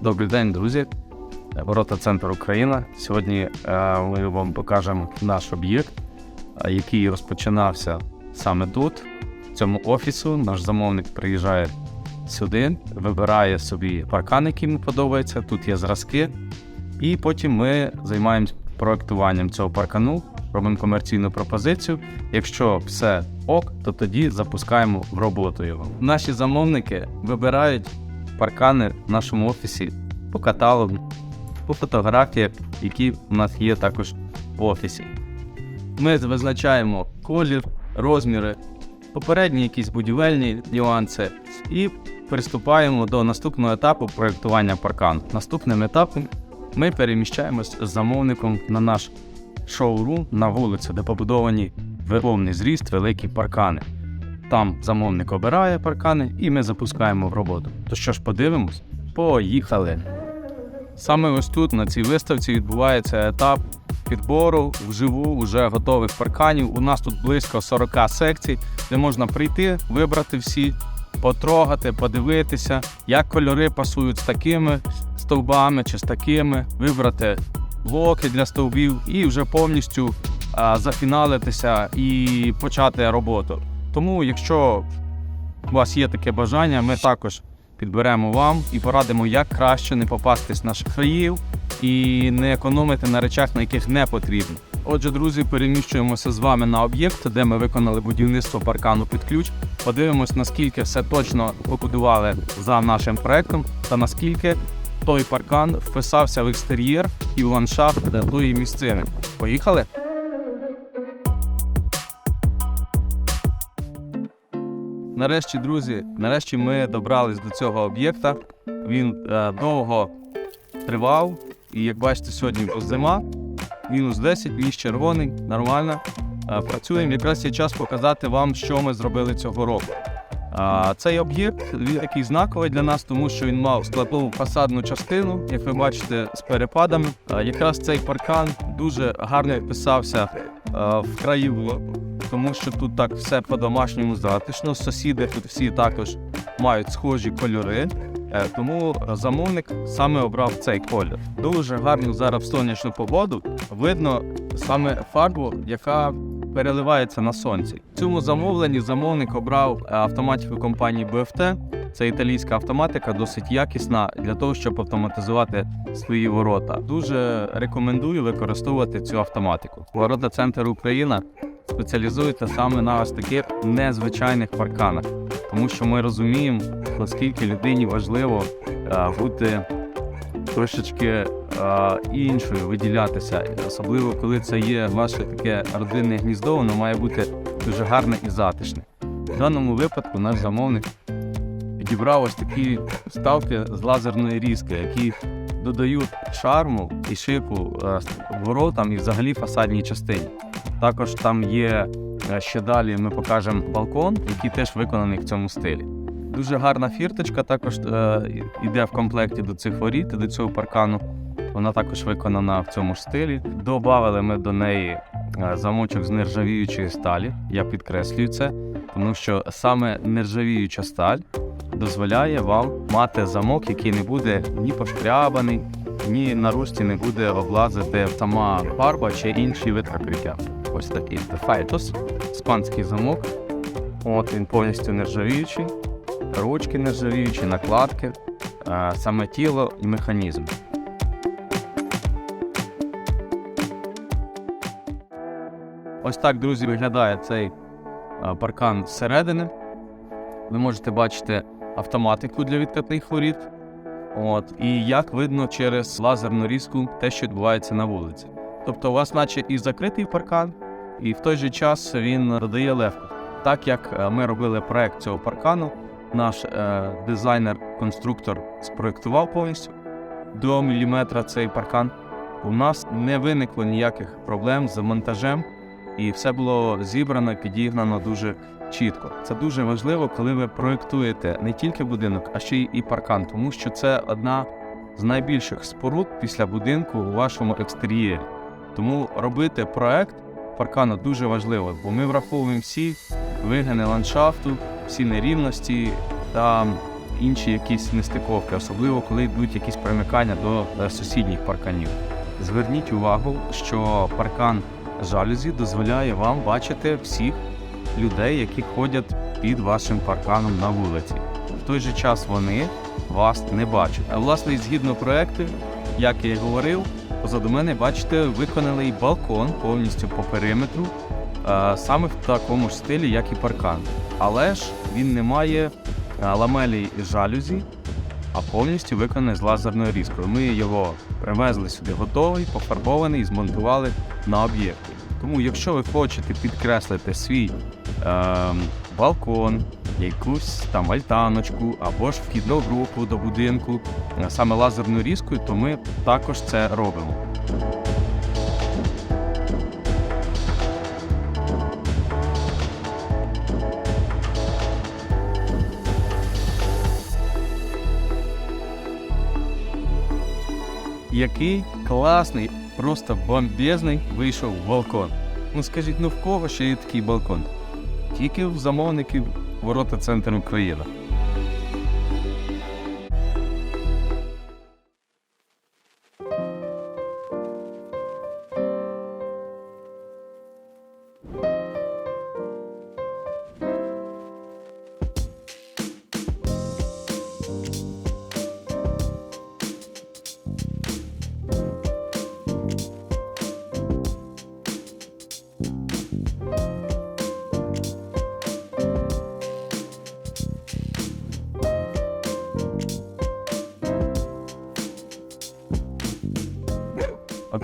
Добрий день, друзі. Ворота Центр Україна. Сьогодні е, ми вам покажемо наш об'єкт, е, який розпочинався саме тут, в цьому офісу. Наш замовник приїжджає сюди, вибирає собі паркан, який йому подобається. Тут є зразки. І потім ми займаємось проектуванням цього паркану, робимо комерційну пропозицію. Якщо все ок, то тоді запускаємо в роботу його. Наші замовники вибирають паркани в нашому офісі по каталогу, по фотографіях, які у нас є також в офісі. Ми визначаємо колір, розміри, попередні якісь будівельні нюанси і приступаємо до наступного етапу проєктування паркану. Наступним етапом ми переміщаємось з замовником на наш шоурум на вулицю, де побудовані в повний зріст великі паркани. Там замовник обирає паркани і ми запускаємо в роботу. То що ж, подивимось? Поїхали! Саме ось тут, на цій виставці, відбувається етап підбору вживу вже готових парканів. У нас тут близько 40 секцій, де можна прийти, вибрати всі, потрогати, подивитися, як кольори пасують з такими стовбами чи з такими, вибрати блоки для стовбів і вже повністю зафіналитися і почати роботу. Тому, якщо у вас є таке бажання, ми також підберемо вам і порадимо, як краще не попастись на шахраїв і не економити на речах, на яких не потрібно. Отже, друзі, переміщуємося з вами на об'єкт, де ми виконали будівництво паркану під ключ. Подивимось, наскільки все точно побудували за нашим проектом, та наскільки той паркан вписався в екстер'єр і в ландшафт тої місцини. Поїхали? Нарешті, друзі, нарешті ми добрались до цього об'єкта. Він е, довго тривав, і як бачите, сьогодні зима, мінус 10, ліс червоний, нормально. Е, працюємо. Якраз є час показати вам, що ми зробили цього року. А, цей об'єкт він такий знаковий для нас, тому що він мав складову фасадну частину, як ви бачите, з перепадами. А, якраз цей паркан дуже гарно вписався а, в краєву, тому що тут так все по-домашньому затишно. Сусіди тут всі також мають схожі кольори. Е, Тому замовник саме обрав цей колір. Дуже гарно зараз сонячну погоду видно саме фарбу, яка переливається на сонці. В цьому замовленні замовник обрав е, автоматику компанії BFT. Це італійська автоматика, досить якісна для того, щоб автоматизувати свої ворота. Дуже рекомендую використовувати цю автоматику. Ворота Центр Україна спеціалізується саме на ось таких незвичайних парканах, тому що ми розуміємо, наскільки людині важливо е, бути трошечки е, іншою, виділятися, особливо коли це є ваше таке родинне гніздо, воно має бути дуже гарне і затишне. В даному випадку наш замовник підібрав ось такі вставки з лазерної різки, які додають шарму і шику е, воротам і взагалі фасадній частині. Також там є е, ще далі. Ми покажемо балкон, який теж виконаний в цьому стилі. Дуже гарна фірточка також е, йде в комплекті до цих воріт, до цього паркану. Вона також виконана в цьому ж стилі. Добавили ми до неї е, замочок з нержавіючої сталі. Я підкреслюю це, тому що саме нержавіюча сталь дозволяє вам мати замок, який не буде ні пошкрябаний, ні на русті не буде облазити сама фарба чи інші вид. Ось такий Файтос, іспанський замок. От він повністю нержавіючий, ручки нержавіючі, накладки, е, саме тіло і механізм. Ось так, друзі, виглядає цей е, паркан зсередини. Ви можете бачити автоматику для відкатних воріт. От, і як видно через лазерну різку те, що відбувається на вулиці. Тобто у вас, наче і закритий паркан, і в той же час він додає легко. Так як е, ми робили проект цього паркану, наш е, дизайнер-конструктор спроектував повністю до міліметра цей паркан. У нас не виникло ніяких проблем з монтажем, і все було зібрано, підігнано дуже чітко. Це дуже важливо, коли ви проєктуєте не тільки будинок, а ще й і паркан, тому що це одна з найбільших споруд після будинку у вашому екстер'єрі. Тому робити проект паркану дуже важливо, бо ми враховуємо всі вигини ландшафту, всі нерівності та інші якісь нестиковки, особливо коли йдуть якісь примикання до е, сусідніх парканів. Зверніть увагу, що паркан жалюзі дозволяє вам бачити всіх людей, які ходять під вашим парканом на вулиці. В той же час вони вас не бачать. А власне, згідно проекту, як я й говорив, позаду мене, бачите, виконаний балкон повністю по периметру, е, саме в такому ж стилі, як і паркан. Але ж він не має е, ламелі жалюзі, а повністю виконаний з лазерною різкою. Ми його привезли сюди готовий, пофарбований і змонтували на об'єкті. Тому, якщо ви хочете підкреслити свій ем, балкон, якусь там альтаночку або ж вхідну групу до будинку саме лазерною різкою, то ми також це робимо. Який класний, просто бомбезний вийшов балкон. Ну скажіть, ну в кого ще є такий балкон? Тільки в замовників ворота центр Україна.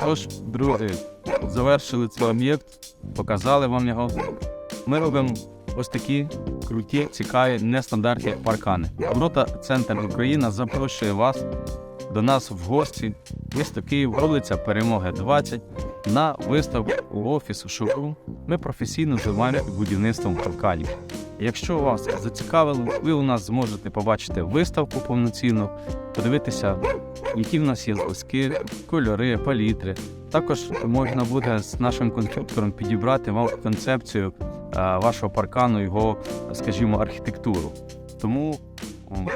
Отож, друзі, завершили цей об'єкт, показали вам його. Ми робимо ось такі круті, цікаві, нестандартні паркани. Ворота Центр Україна запрошує вас до нас в гості. Місто Київ, вулиця Перемоги 20, на виставку офісу шоурум. Ми професійно займаємося будівництвом парканів. Якщо вас зацікавило, ви у нас зможете побачити виставку повноцінну, подивитися, які в нас є зразки, кольори, палітри. Також можна буде з нашим конструктором підібрати вам концепцію е, вашого паркану, його, скажімо, архітектуру. Тому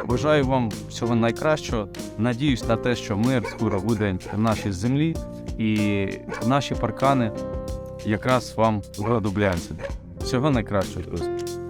бажаю вам всього найкращого. Надіюсь на те, що мир скоро буде в нашій землі, і наші паркани якраз вам знадобляться. Всього найкращого, друзі.